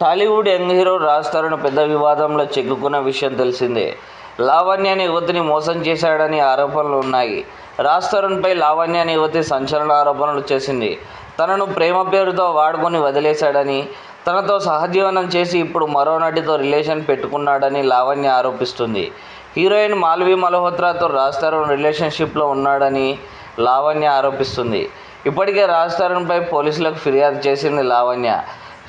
Tollywood young hero Raj Tarun పెద్ద వివాదంలో చిక్కుకున్న విషయం తెలిసిందే. లావణ్య అనే యువతిని మోసం చేశాడని ఆరోపణలు ఉన్నాయి. రాజ్ తరుణ్పై లావణ్యని యువతి సంచలన ఆరోపణలు చేసింది. తనను ప్రేమ పేరుతో వాడుకొని వదిలేశాడని తనతో సహజీవనం చేసి ఇప్పుడు మరో నటితో రిలేషన్ పెట్టుకున్నాడని లావణ్య ఆరోపిస్తుంది. హీరోయిన్ మాల్వి మల్హోత్రాతో రాజ్ తరుణ్ రిలేషన్షిప్లో ఉన్నాడని లావణ్య ఆరోపిస్తుంది. ఇప్పటికే రాజ్ తరుణ్పై పోలీసులకు ఫిర్యాదు చేసింది లావణ్య.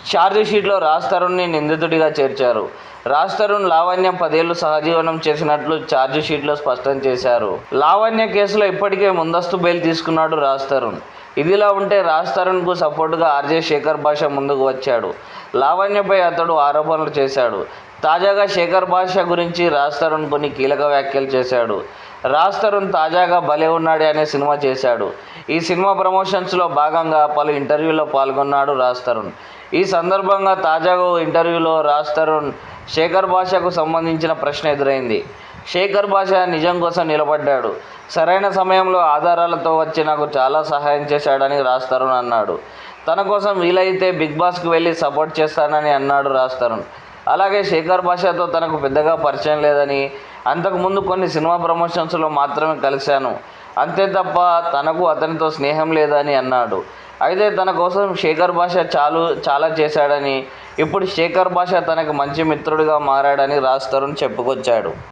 ఛార్జ్ షీట్లో రాజ్ తరుణ్ని నిందితుడిగా చేర్చారు. రాజ్ తరుణ్ లావణ్య పదేళ్ళు సహజీవనం చేసినట్లు ఛార్జ్ షీట్లో స్పష్టం చేశారు. లావణ్య కేసులో ఇప్పటికే ముందస్తు బెయిల్ తీసుకున్నాడు రాజ్ తరుణ్ ఇదిలా ఉంటే రాజ్ తరుణ్కు సపోర్టుగా ఆర్జే శేఖర్ భాష ముందుకు వచ్చాడు. లావణ్యపై అతడు ఆరోపణలు చేశాడు. తాజాగా శేఖర్ భాష గురించి రాజ్ తరుణ్ కొన్ని కీలక వ్యాఖ్యలు చేశాడు. రాజ్ తరుణ్ తాజాగా భలే ఉన్నాడే అనే సినిమా చేశాడు. ఈ సినిమా ప్రమోషన్స్లో భాగంగా పలు ఇంటర్వ్యూలో పాల్గొన్నాడు రాజ్ తరుణ్. ఈ సందర్భంగా తాజాగా ఇంటర్వ్యూలో రాజ్ తరుణ్ శేఖర్ భాషకు సంబంధించిన ప్రశ్న ఎదురైంది. శేఖర్ భాష నిజం కోసం నిలబడ్డాడు. సరైన సమయంలో ఆధారాలతో వచ్చి నాకు చాలా సహాయం చేశాడని రాజ్ తరుణ్ అన్నాడు. తన కోసం వీలైతే బిగ్ బాస్కి వెళ్ళి సపోర్ట్ చేస్తానని అన్నాడు రాజ్ తరుణ్. అలాగే శేఖర్ భాషతో తనకు పెద్దగా పరిచయం లేదని అంతకుముందు కొన్ని సినిమా ప్రమోషన్స్లో మాత్రమే కలిశాను. అంతే తప్ప తనకు అతనితో స్నేహం లేదని అన్నాడు. అయితే తన కోసం శేఖర్ భాష చాలు చాలా చేశాడని ఇప్పుడు శేఖర్ భాష తనకు మంచి మిత్రుడిగా మారాడని రాజ్ తరుణ్ చెప్పుకొచ్చాడు.